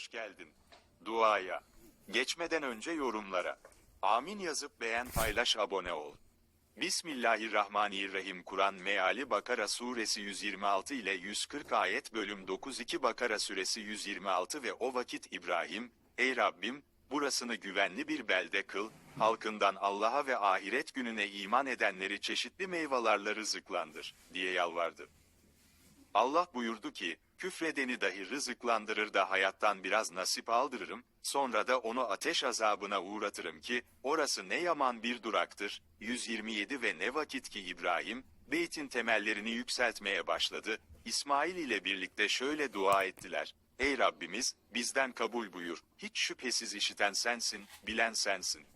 hoş geldin. Duaya. Geçmeden önce yorumlara. Amin yazıp beğen paylaş abone ol. Bismillahirrahmanirrahim Kur'an Meali Bakara Suresi 126 ile 140 ayet bölüm 92 Bakara Suresi 126 ve o vakit İbrahim, Ey Rabbim, burasını güvenli bir belde kıl, halkından Allah'a ve ahiret gününe iman edenleri çeşitli meyvelerle rızıklandır, diye yalvardı. Allah buyurdu ki, küfredeni dahi rızıklandırır da hayattan biraz nasip aldırırım, sonra da onu ateş azabına uğratırım ki, orası ne yaman bir duraktır. 127 ve ne vakit ki İbrahim, beytin temellerini yükseltmeye başladı, İsmail ile birlikte şöyle dua ettiler. Ey Rabbimiz, bizden kabul buyur, hiç şüphesiz işiten sensin, bilen sensin.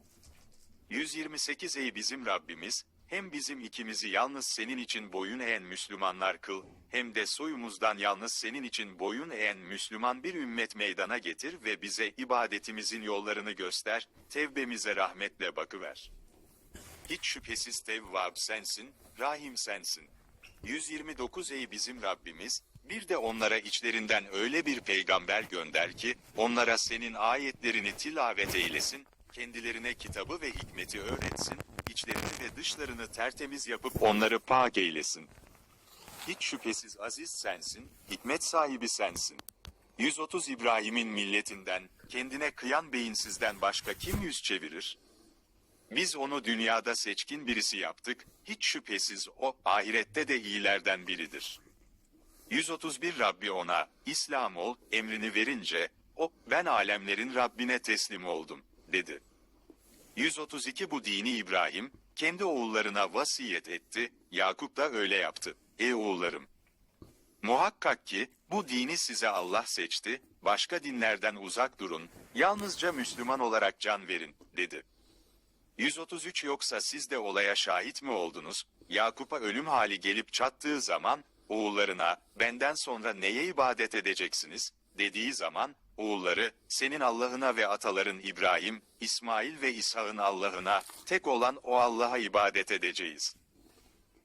128 Ey bizim Rabbimiz, hem bizim ikimizi yalnız senin için boyun eğen Müslümanlar kıl, hem de soyumuzdan yalnız senin için boyun eğen Müslüman bir ümmet meydana getir ve bize ibadetimizin yollarını göster, tevbemize rahmetle bakıver. Hiç şüphesiz Tevvab sensin, Rahim sensin. 129 Ey bizim Rabbimiz, bir de onlara içlerinden öyle bir peygamber gönder ki, onlara senin ayetlerini tilavet eylesin, kendilerine kitabı ve hikmeti öğretsin, içlerini ve dışlarını tertemiz yapıp onları pak eylesin. Hiç şüphesiz aziz sensin, hikmet sahibi sensin. 130 İbrahim'in milletinden, kendine kıyan beyinsizden başka kim yüz çevirir? Biz onu dünyada seçkin birisi yaptık, hiç şüphesiz o, ahirette de iyilerden biridir. 131 Rabbi ona, İslam ol, emrini verince, o, ben alemlerin Rabbine teslim oldum, dedi. 132 Bu dini İbrahim, kendi oğullarına vasiyet etti, Yakup da öyle yaptı. Ey oğullarım! Muhakkak ki, bu dini size Allah seçti, başka dinlerden uzak durun, yalnızca Müslüman olarak can verin, dedi. 133 Yoksa siz de olaya şahit mi oldunuz? Yakup'a ölüm hali gelip çattığı zaman, oğullarına, benden sonra neye ibadet edeceksiniz? Dediği zaman, oğulları, senin Allah'ına ve ataların İbrahim, İsmail ve İshak'ın Allah'ına, tek olan o Allah'a ibadet edeceğiz.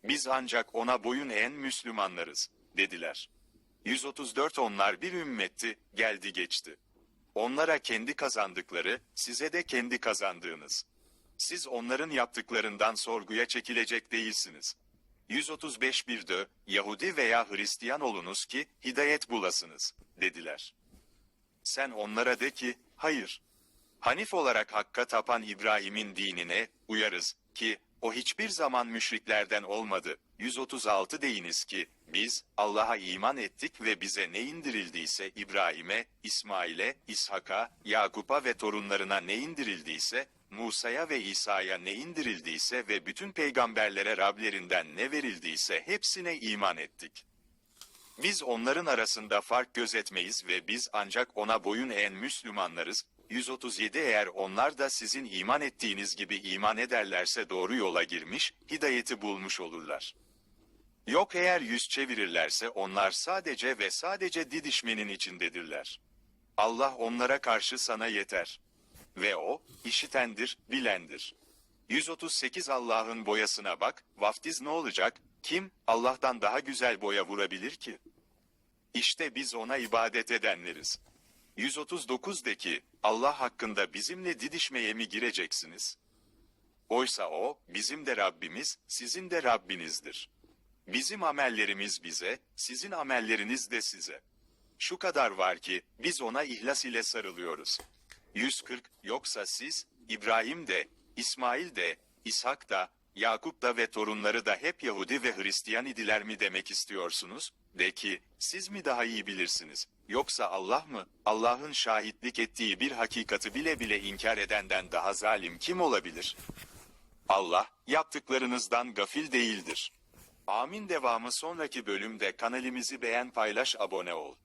Biz ancak ona boyun eğen Müslümanlarız, dediler. 134 Onlar bir ümmetti, geldi geçti. Onlara kendi kazandıkları, size de kendi kazandığınız. Siz onların yaptıklarından sorguya çekilecek değilsiniz. 135 bir de, Yahudi veya Hristiyan olunuz ki, hidayet bulasınız, dediler. Sen onlara de ki, hayır. Hanif olarak Hakk'a tapan İbrahim'in dinine, uyarız, ki, o hiçbir zaman müşriklerden olmadı. 136 deyiniz ki, biz, Allah'a iman ettik ve bize ne indirildiyse İbrahim'e, İsmail'e, İshak'a, Yakup'a ve torunlarına ne indirildiyse, Musa'ya ve İsa'ya ne indirildiyse ve bütün peygamberlere Rablerinden ne verildiyse hepsine iman ettik. Biz onların arasında fark gözetmeyiz ve biz ancak ona boyun eğen Müslümanlarız. 137 Eğer onlar da sizin iman ettiğiniz gibi iman ederlerse doğru yola girmiş, hidayeti bulmuş olurlar. Yok eğer yüz çevirirlerse onlar sadece ve sadece didişmenin içindedirler. Allah onlara karşı sana yeter. Ve o, işitendir, bilendir. 138 Allah'ın boyasına bak, vaftiz ne olacak, kim, Allah'tan daha güzel boya vurabilir ki? İşte biz ona ibadet edenleriz. 139'daki, Allah hakkında bizimle didişmeye mi gireceksiniz? Oysa o, bizim de Rabbimiz, sizin de Rabbinizdir. Bizim amellerimiz bize, sizin amelleriniz de size. Şu kadar var ki, biz ona ihlas ile sarılıyoruz. 140, yoksa siz, İbrahim de, İsmail de, İshak da, Yakup da ve torunları da hep Yahudi ve Hristiyan idiler mi demek istiyorsunuz? De ki, siz mi daha iyi bilirsiniz? Yoksa Allah mı? Allah'ın şahitlik ettiği bir hakikati bile bile inkar edenden daha zalim kim olabilir? Allah, yaptıklarınızdan gafil değildir. Amin devamı sonraki bölümde kanalimizi beğen paylaş abone ol.